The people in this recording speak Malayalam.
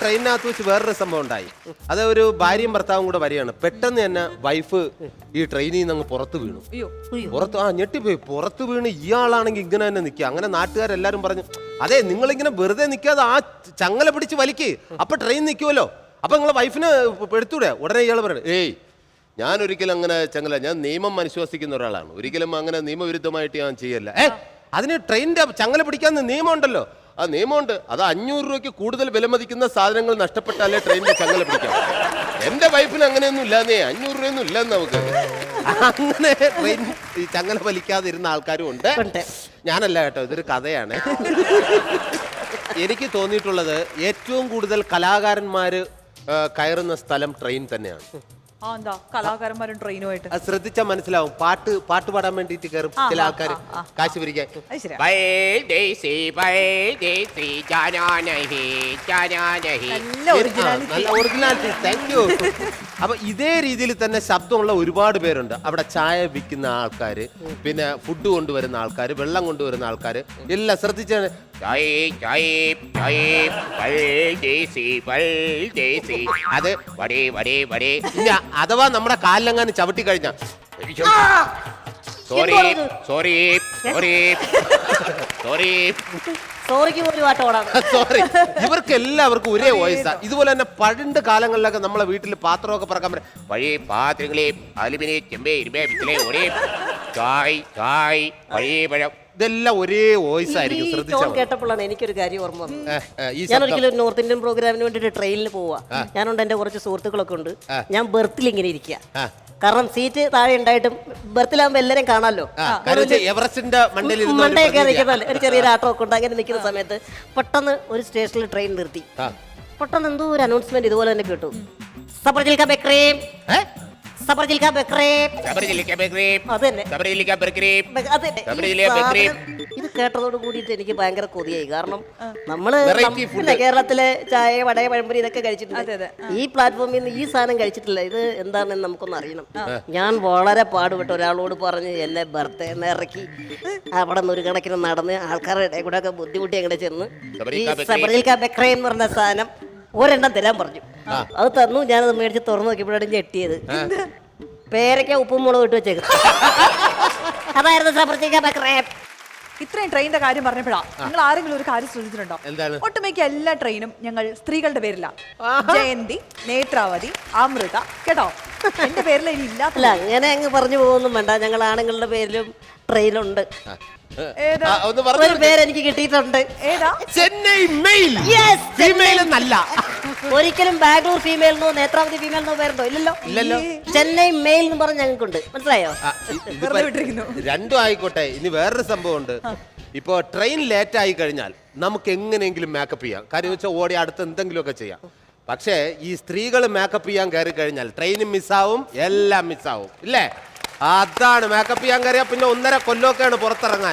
ട്രെയിനിനകത്ത് വെച്ച് വേറൊരു സംഭവം ഉണ്ടായി. അത് ഒരു ഭാര്യയും ഭർത്താവും കൂടെ വരികയാണ്. പെട്ടെന്ന് തന്നെ വൈഫ് ഈ ട്രെയിനിൽ നിന്ന് അങ്ങ് പുറത്ത് വീണു. പുറത്ത് ആ ഞെട്ടിപ്പോയി. പുറത്ത് വീണ് ഇയാളാണെങ്കിൽ ഇങ്ങനെ തന്നെ നിൽക്കുക. അങ്ങനെ നാട്ടുകാരെല്ലാരും പറഞ്ഞു അതെ നിങ്ങളിങ്ങനെ വെറുതെ നിൽക്കാതെ ആ ചങ്ങല പിടിച്ച് വലിക്ക്. അപ്പൊ ട്രെയിൻ നിൽക്കുമല്ലോ അപ്പൊ നിങ്ങളെ വൈഫിന് എടുത്തൂടെ? ഉടനെ ഇയാൾ പറയണം ഏയ് ഞാൻ ഒരിക്കലും അങ്ങനെ ചങ്ങല ഞാൻ നിയമം അനുശ്വസിക്കുന്ന ഒരാളാണ്. ഒരിക്കലും അങ്ങനെ നിയമവിരുദ്ധമായിട്ട് ഞാൻ ചെയ്യല്ല. ഏ അതിന് ട്രെയിനിന്റെ ചങ്ങല പിടിക്കാൻ നിയമം ഉണ്ടല്ലോ. ആ നിയമമുണ്ട്. അത് അഞ്ഞൂറ് രൂപയ്ക്ക് കൂടുതൽ വിലമതിക്കുന്ന സാധനങ്ങൾ നഷ്ടപ്പെട്ടാലേ ട്രെയിനിന്റെ ചങ്ങല പിടിക്കാം എന്റെ വൈഫിന് അങ്ങനെയൊന്നും ഇല്ലാന്നേ. അഞ്ഞൂറ് രൂപയൊന്നും ഇല്ലെന്ന് നമുക്ക് അങ്ങനെ ട്രെയിൻ ഈ ചങ്ങല വലിക്കാതിരുന്ന ആൾക്കാരും ഉണ്ട്. ഉണ്ട്. ഞാനല്ല കേട്ടോ ഇതൊരു കഥയാണ്. എനിക്ക് തോന്നിയിട്ടുള്ളത് ഏറ്റവും കൂടുതൽ കലാകാരന്മാർ കയറുന്ന സ്ഥലം ട്രെയിൻ തന്നെയാണ്. ആ കലാകാരന്മാരും ട്രെയിനുമായിട്ട് അത് മനസ്സിലാവും. പാട്ട് പാട്ട് പാടാൻ വേണ്ടിട്ട് കയറും ചില ആൾക്കാർ കാശ് നല്ല ഒറിജിനാലിറ്റി അപ്പൊ ഇതേ രീതിയിൽ തന്നെ ശബ്ദമുള്ള ഒരുപാട് പേരുണ്ട്. അവിടെ ചായ വിൽക്കുന്ന ആൾക്കാര് പിന്നെ ഫുഡ് കൊണ്ടുവരുന്ന ആൾക്കാര് വെള്ളം കൊണ്ടുവരുന്ന ആൾക്കാര് എല്ലാം ശ്രദ്ധിച്ചാൽ ചൊയ് ചൊയ് ചൊയ് പൾ ജേസി പൾ ജേസി അത് വടി വടി വടി. ഇല്ല അഥവാ നമ്മുടെ കാലിലങ്ങാന്ന് ചവിട്ടി കഴിഞ്ഞ. Sorry sorry sorry sorry sorry ഇവർക്ക് എല്ലാവർക്കും ഒരേ വോയിസാ ഇതുപോലെ തന്നെ പണ്ട് കാലങ്ങളിലൊക്കെ നമ്മളെ വീട്ടിൽ പാത്രമൊക്കെ പറക്കാൻ പറ്റും. പഴയ പാത്രങ്ങളെയും അലുമിനിയം ചെമ്പേ ഇരുമ്പേ പിത്തലേ ഒരേ ചായ് ചായ് പഴയ പഴം. ഇതെല്ലാം ഒരേ വോയിസ് ഈ ആയിരിക്കും ടോൺ ശ്രദ്ധിച്ചാൽ മതി. കേട്ടപ്പോഴാണ് എനിക്കൊരു കാര്യം ഓർമ്മ വന്നത്. ഈ ഞാൻ ശബ്ദം. ഒരിക്കലും ഒരു നോർത്ത് ഇന്ത്യൻ പ്രോഗ്രാമിന് വേണ്ടിയിട്ട് ട്രെയിനിൽ പോവാ. ഞാനുണ്ട് എന്റെ കുറച്ച് സുഹൃത്തുക്കളൊക്കെ ഉണ്ട്. ഞാൻ ബെർത്തിൽ ഇങ്ങനെ ഇരിക്കുക ആ. കാരണം സീറ്റ് താഴെ ഉണ്ടായിട്ടും ബർത്തിലാകുമ്പോ എല്ലാരും കാണാമല്ലോ ആ, കാരണം വെച്ചാ എവറസ്റ്റിന്റെ മണ്ടയിൽ ഇരുന്ന ഒരു മണ്ടയൊക്കെ ഒരു ചെറിയൊരു ആട്ടമൊക്കെ ഉണ്ട്. അങ്ങനെ നിൽക്കുന്ന സമയത്ത് പെട്ടെന്ന് ഒരു സ്റ്റേഷനിൽ ട്രെയിൻ നിർത്തി. ആ. പെട്ടെന്ന് എന്തോ ഒരു അനൗൺസ്മെന്റ് ഇതുപോലെ തന്നെ കേട്ടു. ബക്രീം ഏ? സബർജിൽക്ക ബക്രീം. ശബരിജില്ലയ്ക്ക് ബേക്കറി അത് തന്നെ ശബരിജില്ലയ്ക്ക് ബേക്കറി ബ- അത് തന്നെ. ഈ ശബരിമലയിലെ ബക്രീം. ഇത് കേട്ടതോട് കൂടിയിട്ട് എനിക്ക് ഭയങ്കര കൊതിയായി. കാരണം നമ്മൾ Variety നം- food. പിന്നെ കേരളത്തിലെ ചായ വടയ പഴംപൊരി ഇതൊക്കെ അതെ, കഴിച്ചിട്ടുണ്ട് അതെ. ഈ പ്ലാറ്റ്ഫോമിൽ നിന്ന് ഈ സാധനം കഴിച്ചിട്ടില്ല. ഇത് എന്താണെന്ന് നമുക്കൊന്ന് അറിയണം. ഞാൻ വളരെ പാടുപെട്ട് ഒരാളോട് പറഞ്ഞ് എന്നെ ബർത്ത് ഇറക്കി. അവിടെ നിന്ന് ഒരു കണക്കിന് നടന്ന് ആൾക്കാരുടെ ഇടയിൽ കൂടെ ഒക്കെ ബുദ്ധിമുട്ടി അങ്ങനെ ചെന്ന് ഈ സബറിൽ ബക്രീം. സബറിൽക്ക ബക്രേ എന്ന് പറഞ്ഞ സാധനം ഒരെണ്ണം തരാൻ പറഞ്ഞു. അത് തന്നു ഞാനത് മേടിച്ച് തുറന്നു നോക്കിയപ്പോഴാണ് ഞെട്ടിയത്. പേരയ്ക്ക ഉപ്പും മുളക് ഇട്ട് വെച്ചേക്കും. അതായിരുന്നു സബർജിൽക്ക ബക്രേ ഇത്രയും ട്രെയിനിന്റെ കാര്യം പറഞ്ഞപ്പോഴാ നിങ്ങൾ ആരെങ്കിലും ഒരു കാര്യം ശ്രദ്ധിച്ചിട്ടുണ്ടോ? ഒട്ടുമിക്ക എല്ലാ ട്രെയിനും ഞങ്ങൾ സ്ത്രീകളുടെ പേരില. ജയന്തി നേത്രാവതി അമൃത കേട്ടോ? എന്റെ പേരിൽ ഇനി അങ്ങനെ അങ്ങ് പറഞ്ഞു പോകുന്നു വേണ്ട. ഞങ്ങൾ ആണുങ്ങളുടെ പേരിലും ട്രെയിനുണ്ട് ഒരു പേരെനിക്ക് കിട്ടിയിട്ടുണ്ട്. ഏതാ? ചെന്നൈ മെയിൽ ഫീമെയിൽ എന്നല്ല ഒരിക്കലും ബാംഗ്ലൂർ ഫീമെയിൽ എന്നോ നേത്രാവതി ഫീമെയിൽ എന്നോ പേരുണ്ടോ? ഇല്ലല്ലോ. ഇല്ലല്ലോ. ചെന്നൈ മെയിൽ എന്ന് പറഞ്ഞ് ഞങ്ങൾക്കുണ്ട്. മനസ്സിലായോ? ആ, ഇ- ഇതിപ്പോ വെറുതെ വിട്ടിരിക്കുന്നു. രണ്ടും ആയിക്കോട്ടെ. ഇനി വേറൊരു സംഭവമുണ്ട്. ഇപ്പോ ട്രെയിൻ ലേറ്റ് ആയി കഴിഞ്ഞാൽ നമുക്ക് എങ്ങനെയെങ്കിലും മേക്കപ്പ് ചെയ്യാം. കാര്യം വെച്ചാൽ ഓടി അടുത്ത് എന്തെങ്കിലുമൊക്കെ ചെയ്യാം. പക്ഷേ ഈ സ്ത്രീകൾ മേക്കപ്പ് ചെയ്യാൻ കയറി കഴിഞ്ഞാൽ ട്രെയിനും മിസ്സാവും എല്ലാം മിസ്സാവും ഇല്ലേ? അതാണ് മേക്കപ്പ് ചെയ്യാൻ കയറിയാൽ പിന്നെ ഒന്നര കൊല്ലമൊക്കെയാണ് പുറത്തിറങ്ങാൻ.